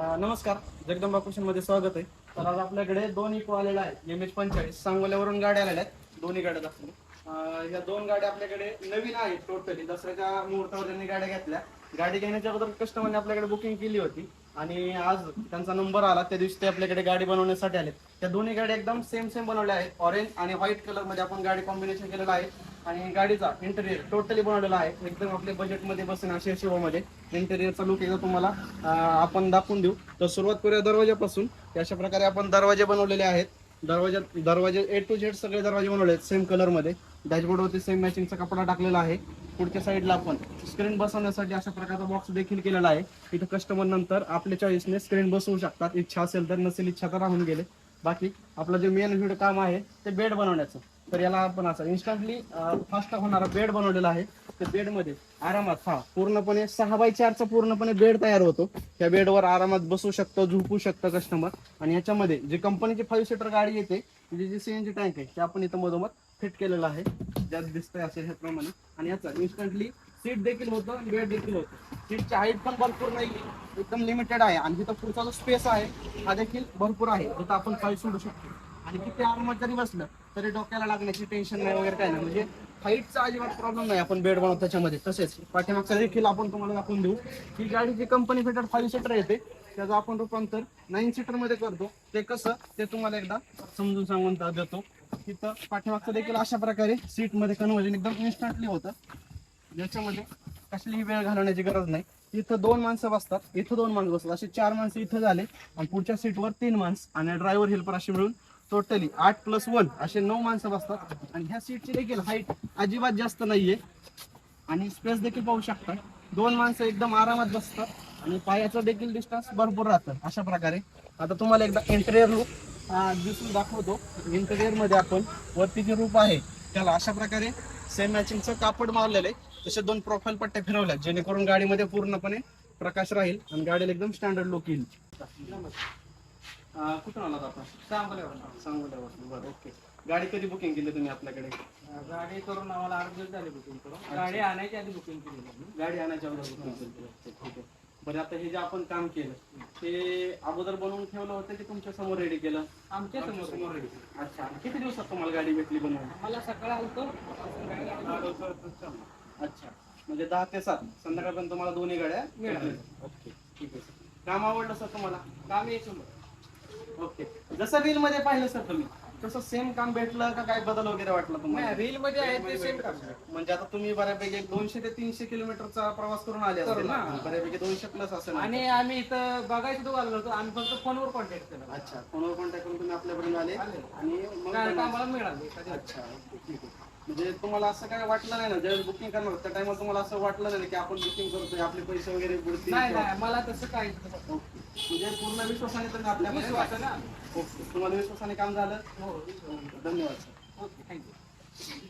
नमस्कार. जगदंबा क्वेश्चनमध्ये स्वागत आहे. तर आज आपल्याकडे दोन इको आलेला आहे एम एच पंचेचाळीस सांगोल्यावरून गाड्या आलेल्या आहेत. दोन्ही गाड्या दाखवल्या या दोन गाड्या आपल्याकडे नवीन आहेत टोटली दसऱ्याच्या मुहूर्तावर त्यांनी गाड्या घेतल्या. गाडी घेण्याच्या अगोदर कस्टमरने आपल्याकडे बुकिंग केली होती. आणि आज त्यांचा नंबर आला. त्या दिवशी ते आपल्याकडे गाडी बनवण्यासाठी आले त्या दोन्ही गाड्या एकदम सेम सेम बनवल्या आहेत. ऑरेंज आणि व्हाईट कलरमध्ये आपण गाडी कॉम्बिनेशन केलेलं आहे. आणि गाडीचा इंटेरियर टोटली बनवलेला आहे. एकदम आपल्या बजेटमध्ये बसेन अशा शिवामध्ये इंटेरियरचा लुक एकदा तुम्हाला आपण दाखवून देऊ. तर सुरुवात करूया दरवाजापासून अशा प्रकारे आपण दरवाजे बनवलेले आहेत. दरवाजा दरवाजे ए टू झेड सगळे दरवाजे बनवले आहेत सेम कलरमध्ये. डॅशबोर्डवरती सेम मॅचिंगचा कपडा टाकलेला आहे. पुढच्या साईडला आपण स्क्रीन बसवण्यासाठी अशा प्रकारचा बॉक्स देखील केलेला आहे. इथं कस्टमर नंतर आपल्या चॉईसने स्क्रीन बसवू शकतात. इच्छा असेल तर नसेल इच्छा तर राहून गेले. बाकी आपलं जे मेन व्हिडिओ काम आहे ते बेड बनवण्याचं. तर याला आपण असं इन्स्टंटली फास्ट होणारा बेड बनवलेला आहे. त्या बेडमध्ये आरामात हा पूर्णपणे सहा बाय चारचा पूर्णपणे बेड तयार होतो. त्या बेडवर आरामात बसू शकतो झोपू शकतं कस्टमर आणि याच्यामध्ये जे कंपनीची फाईव्ह सीटर गाडी येते म्हणजे जी जी सीएनजी टँक आहे ते आपण इथं मधोमध फिट केलेलं आहे. ज्यात दिसतंय असेल ह्याप्रमाणे. आणि याचा इन्स्टंटली सीट देखील होतं आणि बेड देखील होतं. सीटची हाईट पण भरपूर नाही एकदम लिमिटेड आहे. आणि तिथं पुढचा जो स्पेस आहे हा देखील भरपूर आहे. जिथं आपण फाईव्ह सोडू शकतो. आणि किती आरामात जरी बसलं तरी डोक्याला लागण्याची टेन्शन नाही वगैरे काय नाही. म्हणजे हाईटचा अजिबात प्रॉब्लेम नाही. आपण बेड बनवतो त्याच्यामध्ये. तसेच पाठीमागचा देखील आपण तुम्हाला दाखवून देऊ. ही गाडी जी कंपनी फिटेड फाईव्ह सीटर येते त्याचं आपण रूपांतर नाईन सीटरमध्ये करतो. ते कसं ते तुम्हाला एकदा समजून सांगून देतो. तिथं पाठीमागचं देखील अशा प्रकारे सीटमध्ये कन्वर्जन एकदम इन्स्टंटली होतं. ज्याच्यामध्ये कसलीही वेळ घालवण्याची गरज नाही. इथं दोन माणसं बसतात. इथं दोन माणसं बसतात. असे चार माणसं इथं झाले. आणि पुढच्या सीटवर तीन माणसं आणि ड्रायव्हर हेल्पर असे मिळून टोटली आठ प्लस वन असे नऊ माणसं बसतात. आणि ह्या सीटची देखील हाईट अजिबात जास्त नाहीये. आणि स्पेस देखील पाहू शकता. दोन माणसं एकदम आरामात बसतात. आणि पायाचं देखील डिस्टन्स भरपूर राहतं. अशा प्रकारे. आता तुम्हाला एकदा इंटेरियर लुक दिसून दाखवतो. इंटेरियरमध्ये आपण वरती जे रूप आहे त्याला अशा प्रकारे सेम मॅचिंगचं कापड मारलेलं आहे. तसे दोन प्रोफाईल पट्ट्या फिरवल्या. जेणेकरून गाडीमध्ये पूर्णपणे प्रकाश राहील आणि गाडीला एकदम स्टँडर्ड लुक येईल. अं, कुठून आलात आपण? सांगोल्यावर बरं ओके. गाडी कधी बुकिंग केली तुम्ही आपल्याकडे? गाडी करून आम्हाला आठ दिवस झाले बुकिंग करून. गाडी आणायची आधी बुकिंग केली. गाडी आणायच्या अगोदर बुकिंग केली होती. ठीक आहे. बरं आता हे जे आपण काम केलं ते अगोदर बनवून ठेवलं होतं की तुमच्यासमोर रेडी केलं? आमच्यासमोर समोर रेडी अच्छा. किती दिवसात तुम्हाला गाडी भेटली बनवून? आम्हाला सकाळ आलतो अच्छा. म्हणजे दहा ते सात. संध्याकाळपर्यंत तुम्हाला दोन्ही गाड्या मिळाल्या. ओके ठीक आहे. सर काम आवडलं सर तुम्हाला? काम एक समोर ओके जसं रील मध्ये पाहिलं सर तुम्ही तसं सेम काम भेटलं का काय बदल वगैरे वाटला तुम्हाला रील मध्ये आहे ते सेम काम म्हणजे आता तुम्ही बऱ्यापैकी एक दोनशे ते तीनशे किलोमीटरचा प्रवास करून आले असतील ना. बऱ्यापैकी दोनशे प्लस असेल? आणि आम्ही इथं बघायचं तो आलो होतो आम्ही फक्त फोनवर कॉन्टॅक्ट केला अच्छा फोनवर कॉन्टॅक्ट करून तुम्ही आपल्यापर्यंत आले. आणि मग आम्हाला मिळाली. अच्छा ओके, ठीक आहे म्हणजे तुम्हाला असं काय वाटलं नाही ना ज्यावेळेस बुकिंग करणार त्या टाइमला तुम्हाला असं वाटलं नाही की आपण बुकिंग करतोय आपले पैसे वगैरे बुडतील नाही मला तसं नाही. ओके. म्हणजे पूर्ण विश्वासाने तर आपल्याकडे विश्वास आहे ना. ओके तुम्हाला विश्वासाने काम झालं. हो विश्वास. धन्यवाद सर ओके थँक्यू